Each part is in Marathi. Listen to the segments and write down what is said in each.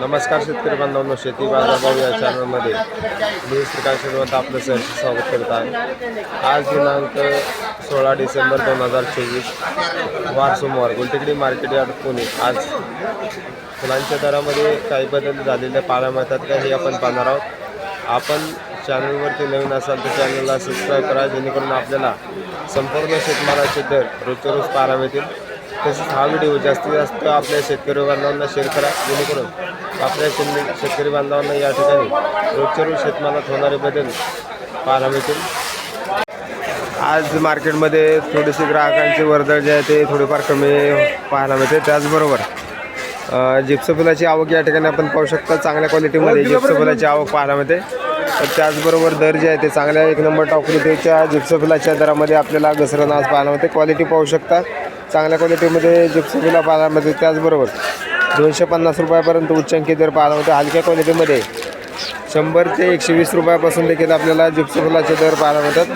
नमस्कार शेतकरी बांधवांनो शेती बाजारभाव या चॅनलमध्ये मी श्रीकांत श्रीवंत आपलं सर स्वागत करत आहे. आज दिनांक सोळा डिसेंबर दोन हजार चोवीस वार सोमवार गुलटेकडी मार्केट यार्ड पुणे. आज फुलांच्या दरामध्ये काही बदल झालेले पाहायला मिळतात का हे आपण पाहणार आहोत. आपण चॅनलवरती नवीन असाल तर चॅनलला सबस्क्राईब करा जेणेकरून आपल्याला संपूर्ण शेतमालाचे दर रोजच्या रोज पाहायला मिळतील. तसेच हा व्हिडिओ जास्तीत जास्त आपल्या शेतकरी बांधवांना शेअर करा जेणेकरून आपल्या शेत शेतकरी बांधवांना या ठिकाणी रोजच्या रोज शेतमालात होणारे बदल पाहायला मिळतील. आज मार्केटमध्ये थोडीशी ग्राहकांची वर्दळ जी आहे ते थोडीफार कमी पाहायला मिळते. त्याचबरोबर जिप्सफुलाची आवक या ठिकाणी आपण पाहू शकता. चांगल्या क्वालिटीमध्ये जिप्सफुलाची आवक पाहायला मिळते. तर त्याचबरोबर दर जे आहे ते चांगल्या एक नंबर टॉप क्वालिटीच्या जिप्सफुलाच्या दरामध्ये आपल्याला घसरण आज पाहायला मिळते. क्वालिटी पाहू शकता. चांगल्या क्वालिटीमध्ये जिप्सफुला पाहायला मिळते. त्याचबरोबर दोनशे पन्नास रुपयापर्यंत उच्चांकी दर पाहायला मिळते. हलक्या क्वालिटीमध्ये शंभर ते एकशे वीस रुपयापासून देखील आपल्याला जिप्सफुलाचे दर पाहायला मिळतात.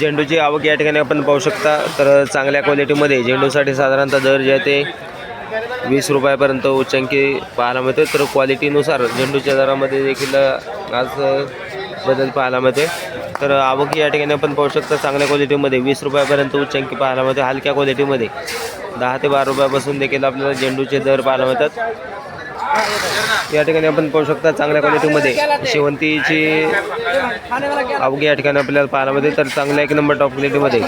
झेंडूची आवक या ठिकाणी आपण पाहू शकता. तर चांगल्या क्वालिटीमध्ये झेंडूसाठी साधारणतः दर जे आहे ते वीस रुपयापर्यंत उच्चांकी पाहायला मिळते तर क्वालिटीनुसार झेंडूच्या दरामध्ये देखील आज बदल पाहायला मिळते तर आवक या ठिकाणी आपण पाहू शकता चांगल्या क्वालिटीमध्ये वीस रुपयापर्यंत उच्चांकी पाहायला मिळते. हलक्या क्वालिटीमध्ये दहा ते बारा रुपयापासून देखील आपल्याला झेंडूचे दर पाहायला मिळतात. या ठिकाणी आपण पाहू शकता चांगल्या क्वालिटीमध्ये शेवंतीची अवघी या ठिकाणी आपल्याला पाहायला मिळते. तर चांगल्या एक नंबर टॉप क्वालिटीमध्ये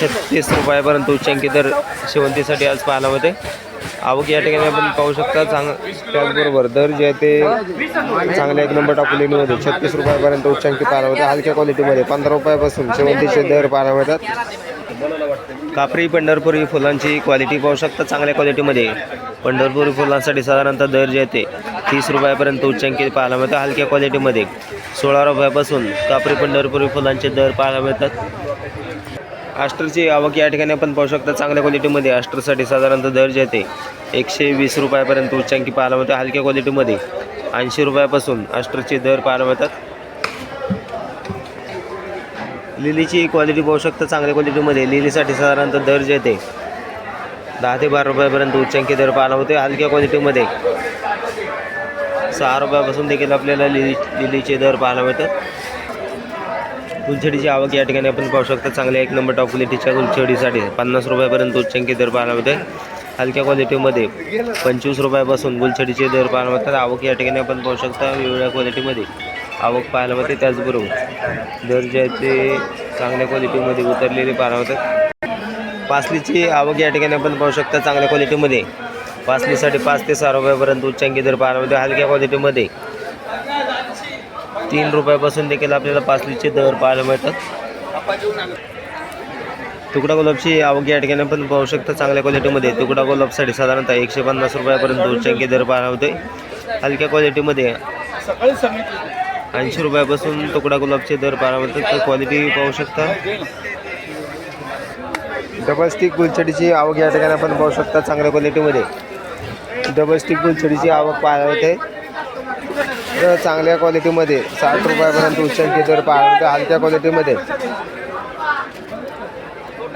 छत्तीस रुपयापर्यंत उच्चांकी दर शेवंतीसाठी आज पाहायला मिळते. आवक या ठिकाणी आपण पाहू शकता चांग त्याचबरोबर दर जे आहे ते चांगल्या एक नंबर टॉप क्वालिटीमध्ये छत्तीस रुपयापर्यंत उच्चांकी पाहायला मिळते हलक्या क्वालिटीमध्ये पंधरा रुपयापासून शेवंतीचे दर पाहायला मिळतात. कापरी पंढरपुरी फुलांची क्वालिटी पाहू शकता चांगल्या क्वालिटीमध्ये पंढरपुरी फुलांसाठी साधारणतः दर जे आहे ते तीस रुपयापर्यंत उच्चांकी पाहायला मिळतात हलक्या क्वालिटीमध्ये सोळा रुपयापासून कापरी पंढरपुरी फुलांचे दर पाहायला मिळतात. आस्टरची आवक या ठिकाणी आपण पाहू शकता चांगल्या क्वालिटीमध्ये आस्टरसाठी साधारणतः दर जे ते एकशे वीस रुपयापर्यंत उच्चांकी पाहायला मिळतात हलक्या क्वालिटीमध्ये ऐंशी रुपयापासून आस्टरचे दर पाहायला मिळतात. लिलीची क्वालिटी पाहू शकता चांगल्या क्वालिटीमध्ये लिलीसाठी साधारणतः दर जे ते दहा ते बारा रुपयापर्यंत उच्चांकी दर पाहायला होते हलक्या क्वालिटीमध्ये सहा रुपयापासून देखील आपल्याला लिली लिलीचे दर पाहायला मिळतात. गुलछडीची आवक या ठिकाणी आपण पाहू शकता. चांगल्या एक नंबर टॉप क्वालिटीच्या गुलछडीसाठी पन्नास रुपयापर्यंत उच्चांकी दर पाहायला मिळते हलक्या क्वालिटीमध्ये पंचवीस रुपयापासून गुलछडीचे दर पाहायला मिळतात. आवक या ठिकाणी आपण पाहू शकता. वेगवेगळ्या क्वालिटीमध्ये आवक पाहायला मिळते. त्याचबरोबर दर जे आहेत ते चांगल्या क्वालिटीमध्ये उतरलेले पाहायला मिळतात. पासलीची आवक या ठिकाणी आपण पाहू शकता. चांगल्या क्वालिटीमध्ये पासलीसाठी पाच ते सहा रुपयापर्यंत उच्चांकी दर पाहायला मिळते हलक्या क्वालिटीमध्ये तीन रुपयापासून देखील आपल्याला पासलीचे दर पाहायला मिळतात. तुकडा गुलाबची आवक या ठिकाणी पण पाहू शकता चांगल्या क्वालिटीमध्ये. तुकडा गुलाबसाठी साधारणतः एकशे पन्नास रुपयापर्यंत उच्चांकी दर पाहायला होते. हलक्या क्वालिटीमध्ये ऐंशी रुपयापासून तुकडा गुलाबचे दर पाहायला मिळतात. तर क्वालिटी पाहू शकता. डबल स्टिक गुलछडीची आवक या ठिकाणी आपण पाहू शकता चांगल्या क्वालिटीमध्ये. डबल स्टिक गुलछडीची आवक पाहायला होते चांगल्या क्वालिटीमध्ये साठ रुपयापर्यंत उच्चांकी जर पाहायला हलक्या क्वालिटीमध्ये.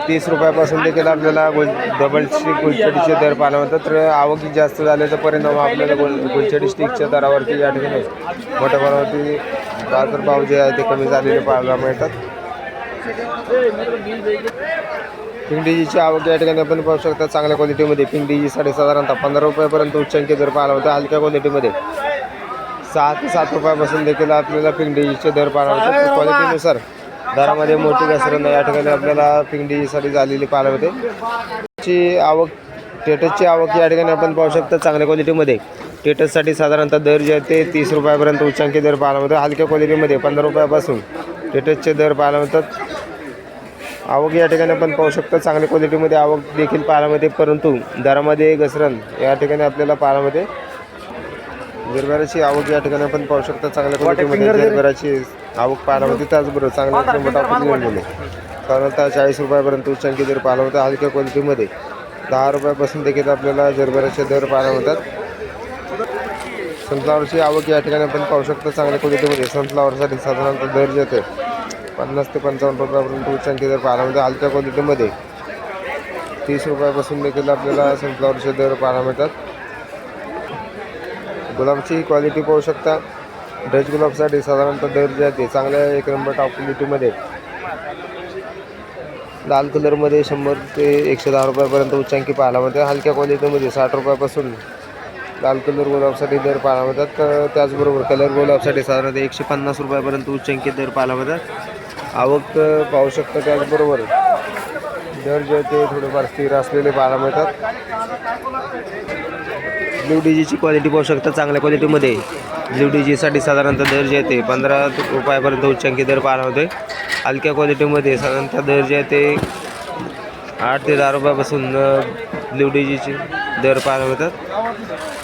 तीस रुपयापासून देखील आपल्याला गुल डबल स्टिक गुलछडीचे दर पाहायला मिळतात. तर आवक जास्त झाल्याचा परिणाम आपल्याला गुल गुलछडी स्टिकच्या दरावरती या ठिकाणी मोठ्या प्रमाणावरती बाजारभाव जे आहे ते कमी झालेले पाहायला मिळतात. पिंडीजीची आवक या ठिकाणी आपण पाहू शकता चांगल्या क्वालिटीमध्ये पिंडीजीसाठी साधारणतः पंधरा रुपयापर्यंत उच्चांकी दर पाहायला होता हलक्या क्वालिटीमध्ये. सहा ते सात रुपयापासून देखील आपल्याला पिंडीजीचे दर पाहायला होते क्वालिटीनुसार दरामध्ये मोठी घसरण या ठिकाणी आपल्याला पिंडीसाठी झालेली पाहायला ची आवक टेटसची आवक या ठिकाणी आपण पाहू शकता चांगल्या क्वालिटीमध्ये टेटससाठी साधारणतः दर जे आहे ते तीस रुपयापर्यंत उच्चांकी दर पाहायला मिळतात हलक्या क्वालिटीमध्ये पंधरा रुपयापासून टेटसचे दर पाहायला मिळतात आवक या ठिकाणी आपण पाहू शकता चांगल्या क्वालिटीमध्ये आवक देखील पाहायला मिळते परंतु दरामध्ये घसरण या ठिकाणी आपल्याला पाहायला मिळते जरबराची आवक या ठिकाणी आपण पाहू शकता. चांगल्या क्वालिटीमध्ये जरबराची आवक पाहायला मिळते. त्याचबरोबर चांगल्या क्वालिटीमध्ये साधारणतः चाळीस रुपयापर्यंत उच्चांकी दर पाहायला मिळतात. हलक्या क्वालिटीमध्ये दहा रुपयापासून देखील आपल्याला जरबराचे दर पाहायला मिळतात. सनफ्लावरची आवक या ठिकाणी आपण पाहू शकता. चांगल्या क्वालिटीमध्ये सनफ्लावरसाठी साधारणतः दर जे पन्नास ते पंचावन्न रुपयापर्यंत उच्चांकी दर पाहायला मिळतात. हलक्या क्वालिटीमध्ये तीस रुपयापासून देखील आपल्याला सनफ्लावरचे दर पाहायला मिळतात. गुलाबची क्वालिटी पाहू शकता. डच गुलाबसाठी साधारणतः दर आहे ते चांगल्या एक नंबर टॉप क्वालिटीमध्ये लाल कलरमध्ये शंभर ते एकशे दहा रुपयापर्यंत उच्चांकी पाहायला मिळते हलक्या क्वालिटीमध्ये साठ रुपयापासून लाल कलर गुलाबसाठी दर पाहायला मिळतात. तर त्याचबरोबर कलर गुलाबसाठी साधारणतः एकशे पन्नास रुपयापर्यंत उच्चांकी दर पाहायला मिळतात. आवक पाहू शकता त्याचबरोबर दर जे आहे ते थोडेफार स्थिर असलेले पाहायला मिळतात. ब्ल्यू डी जीची क्वालिटी पाहू शकता चांगल्या क्वालिटीमध्ये ब्ल्यू डी जीसाठी साधारणतः दर जे आहे ते पंधरा रुपयापर्यंत उच्चांकी दर पाहायला होते हलक्या क्वालिटीमध्ये साधारणतः दर जे आहे ते आठ ते दहा रुपयापासून ब्ल्यू डी जीचे दर पाहायला मिळतात